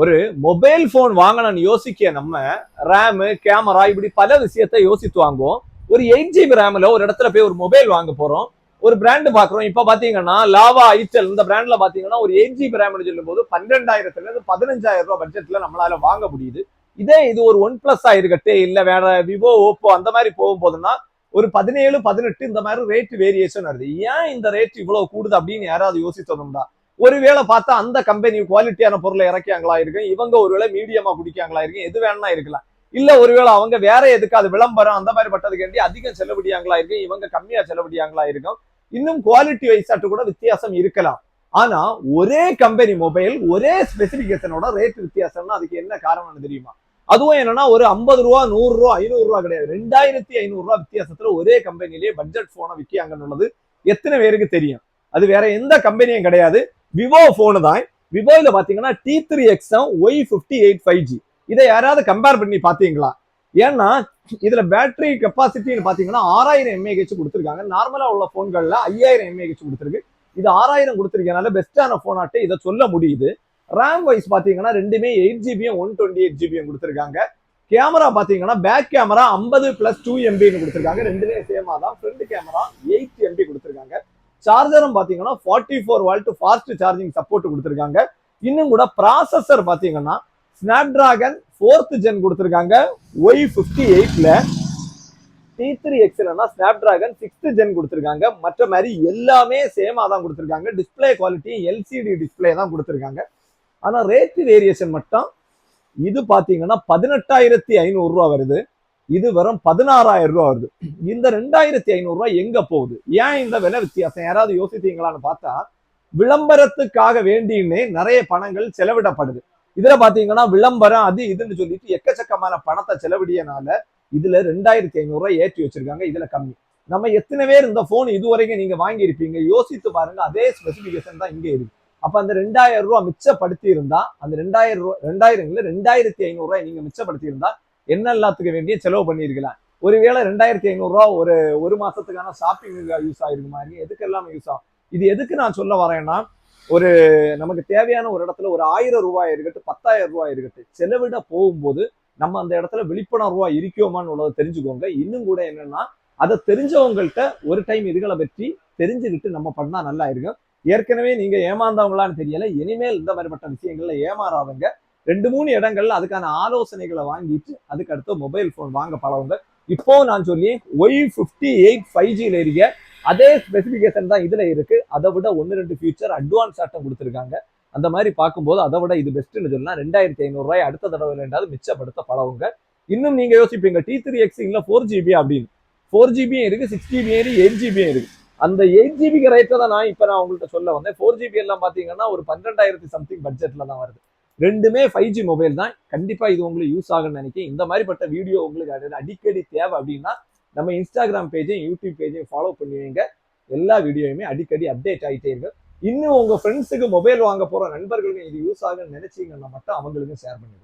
ஒரு mobile phone வாங்கணும்னு யோசிக்க நம்ம ரேமு கேமரா இப்படி பல விஷயத்த யோசித்து வாங்குவோம். ஒரு எயிட் ஜிபி ரேம்ல ஒரு இடத்துல போய் ஒரு மொபைல் வாங்க போறோம். ஒரு பிராண்ட் பாக்குறோம் இப்ப பாத்தீங்கன்னா லாவா ஐட்டல் இந்த பிராண்ட்ல பாத்தீங்கன்னா ஒரு எயிட் ஜிபி ரேம்னு சொல்லும் போது பன்னெண்டாயிரத்துல இருந்து பதினஞ்சாயிரம் ரூபாய் பட்ஜெட்ல நம்மளால வாங்க முடியுது. இதே இது ஒரு ஒன் பிளஸ் ஆயிருக்கட்டு இல்ல வேற விவோ ஓப்போ அந்த மாதிரி போகும்போதுன்னா ஒரு பதினேழு பதினெட்டு இந்த மாதிரி ரேட் வேரியேஷன் வருது. ஏன் இந்த ரேட் இவ்வளவு கூடுது அப்படின்னு யாராவது யோசித்ததுண்டா ஒருவேளை பார்த்தா அந்த கம்பெனி குவாலிட்டியான பொருளை இறக்கியாங்களா இருக்கும்? இவங்க ஒருவேளை மீடியமா குடிக்காங்களா இருக்கும்? எது வேணா இருக்கலாம். இல்ல ஒருவேளை அவங்க வேற எதுக்கு? அது விளம்பரம் அந்த மாதிரி பட்டதுக்காண்டி அதிகம் செலவழியாங்களா இருக்கும்? இவங்க கம்மியா செலவழியாங்களா இருக்கும்? இன்னும் குவாலிட்டி வைஸாட்டு கூட வித்தியாசம் இருக்கலாம். ஆனா ஒரே கம்பெனி மொபைல் ஒரே ஸ்பெசிபிகேஷனோட ரேட் வித்தியாசம்னா அதுக்கு என்ன காரணம்னு தெரியுமா? அதுவும் என்னன்னா ஒரு ஐம்பது ரூபா நூறு ரூபா ஐநூறு ரூபா கிடையாது. ரெண்டாயிரத்தி ஐநூறு ரூபா வித்தியாசத்துல ஒரே கம்பெனிலேயே பட்ஜெட் போனை விற்காங்கன்னுள்ளது எத்தனை பேருக்கு தெரியும்? அது வேற எந்த கம்பெனியும் கிடையாது. விவோ ஃபோனு தான். விவோவில் பார்த்தீங்கன்னா T three exam Y fifty eight five G இதை யாராவது கம்பேர் பண்ணி பார்த்தீங்களா ஏன்னா இதுல பேட்டரி கெப்பாசிட்டின்னு பார்த்தீங்கன்னா ஆறாயிரம் எம்ஏஹெச் கொடுத்துருக்காங்க. நார்மலாக உள்ள ஃபோன்களில் ஐயாயிரம் எம்ஏஹெச் கொடுத்துருக்கு. இது ஆறாயிரம் கொடுத்துருக்கனால பெஸ்ட்டான போனாட்டு இதை சொல்ல முடியுது. ரேம் வைஸ் பார்த்தீங்கன்னா ரெண்டுமே எயிட் ஜிபியும் ஒன் டுவெண்ட்டி எயிட் ஜிபியும் கொடுத்துருக்காங்க. கேமரா பார்த்தீங்கன்னா பேக் கேமரா ஐம்பது பிளஸ் டூ எம்பின்னு கொடுத்துருக்காங்க. ரெண்டுமே சேமா தான். ஃப்ரண்ட் கேமரா எயிட் எம்பி கொடுத்துருக்காங்க. சார்ஜரும் பார்த்தீங்கன்னா forty four volt fast charging support கொடுத்துருக்காங்க. இன்னும் கூட ப்ராசஸர் பார்த்தீங்கன்னா ஸ்னாப் டிராகன் ஃபோர்த் ஜென் கொடுத்துருக்காங்க. ஒய் ஃபிஃப்டி எயிட்ல டி த்ரீ எக்ஸ்எல்னா ஸ்னாப் டிராகன் சிக்ஸ்த் ஜென் கொடுத்துருக்காங்க. மற்ற மாதிரி எல்லாமே சேமாக தான் கொடுத்துருக்காங்க. டிஸ்பிளே குவாலிட்டி எல்சிடி டிஸ்பிளே தான் கொடுத்துருக்காங்க. ஆனால் ரேட்டு வேரியேஷன் மட்டும் இது பார்த்தீங்கன்னா பதினெட்டாயிரத்தி ஐநூறுரூவா வருது. இது வெறும் பதினாறாயிரம் ரூபா வருது. இந்த ரெண்டாயிரத்தி ஐநூறு ரூபாய் எங்க போகுது? ஏன் இந்த விலை வித்தியாசம்? யாராவது யோசித்தீங்களான்னு பார்த்தா விளம்பரத்துக்காக வேண்டியுமே நிறைய பணங்கள் செலவிடப்படுது. இதுல பாத்தீங்கன்னா விளம்பரம் அது இதுன்னு சொல்லிட்டு எக்கச்சக்கமான பணத்தை செலவிடியனால இதுல ரெண்டாயிரத்தி ஐநூறு ரூபாய் ஏற்றி வச்சிருக்காங்க. இதுல கம்மி. நம்ம எத்தனை பேர் இந்த போன் இதுவரைக்கும் நீங்க வாங்கியிருப்பீங்க? யோசித்து பாருங்க. அதே ஸ்பெசிபிகேஷன் தான் இங்க இருக்கு. அப்ப அந்த ரெண்டாயிரம் ரூபாய் மிச்சப்படுத்தி இருந்தா அந்த ரெண்டாயிரம் ரூபாய் ரெண்டாயிரம் இல்ல ரெண்டாயிரத்தி ஐநூறு ரூபாய் நீங்க மிச்சப்படுத்தி இருந்தா என்ன எல்லாத்துக்கு வேண்டிய செலவு பண்ணியிருக்கலாம். ஒருவேளை ரெண்டாயிரத்தி ஐநூறுரூவா ஒரு ஒரு மாசத்துக்கான ஷாப்பிங் யூஸ் ஆயிருக்குமா? எதுக்கு எதுக்கெல்லாம் யூஸ் ஆகும் இது எதுக்கு நான் சொல்ல வரேன்னா ஒரு நமக்கு தேவையான ஒரு இடத்துல ஒரு ஆயிரம் ரூபாய் இருக்கட்டும் பத்தாயிரம் ரூபாய் இருக்கட்டும் செலவிட போகும்போது நம்ம அந்த இடத்துல விழிப்புணர்வா இருக்கோமான்னு உள்ளதை தெரிஞ்சுக்கோங்க. இன்னும் கூட என்னன்னா அதை தெரிஞ்சவங்கள்ட்ட ஒரு டைம் இதுகளை பற்றி தெரிஞ்சுக்கிட்டு நம்ம பண்ணா நல்லா இருக்கும். ஏற்கனவே நீங்க ஏமாந்தவங்களான்னு தெரியல. இனிமேல் இந்த மாதிரிப்பட்ட விஷயங்கள்ல ஏமாறாதவங்க ரெண்டு மூணு இடங்கள்ல அதுக்கான ஆலோசனைகளை வாங்கிட்டு அதுக்கு அடுத்து மொபைல் போன் வாங்க பழவுங்க இப்போ நான் சொல்லி ஒய் பிப்டி எயிட் ஃபைவ் ஜியில் இருக்க அதே ஸ்பெசிஃபிகேஷன் தான் இதுல இருக்கு. அதை விட ஒன்று ரெண்டு ஃபியூச்சர் அட்வான்ஸ் ஆட்டம் கொடுத்துருக்காங்க. அந்த மாதிரி பார்க்கும்போது அதை விட இது பெஸ்ட்னு சொல்லலாம் ரெண்டாயிரத்தி ஐநூறுரூவாய் அடுத்த தடவை ரெண்டாவது மிச்சப்படுத்த பழவுங்க இன்னும் நீங்க யோசிப்பீங்க டி த்ரீ எக்ஸ் இல்லை ஃபோர் ஜிபி அப்படின்னு. ஃபோர் ஜிபியும் இருக்கு சிக்ஸ் ஜிபியும் இருக்கு எயிட் ஜிபியும் இருக்கு. அந்த எயிட் ஜிபிக்கு ரேட்டை தான் நான் இப்போ நான் உங்கள்கிட்ட சொல்ல வந்தேன். ஃபோர் ஜிபி எல்லாம் பார்த்தீங்கன்னா ஒரு பன்னெண்டாயிரத்தி சம்திங் பட்ஜெட்டில் தான் வருது. ரெண்டுமே ஃபைவ் ஜி மொபைல் தான். கண்டிப்பாக இது உங்களுக்கு யூஸ் ஆகும்னு நினைக்கிறேன். இந்த மாதிரிப்பட்ட வீடியோ உங்களுக்கு அடிக்கடி தேவை அப்படின்னா நம்ம இன்ஸ்டாகிராம் பேஜையும் யூடியூப் பேஜையும் ஃபாலோ பண்ணுவீங்க எல்லா வீடியோயுமே அடிக்கடி அப்டேட் ஆகிட்டே இருக்கு இன்னும் உங்கள் ஃப்ரெண்ட்ஸுக்கு மொபைல் வாங்க போகிற நண்பர்களுக்கு இது யூஸ் ஆகுன்னு நினைச்சீங்கன்னா மட்டும் அவங்களுக்கும் ஷேர் பண்ணி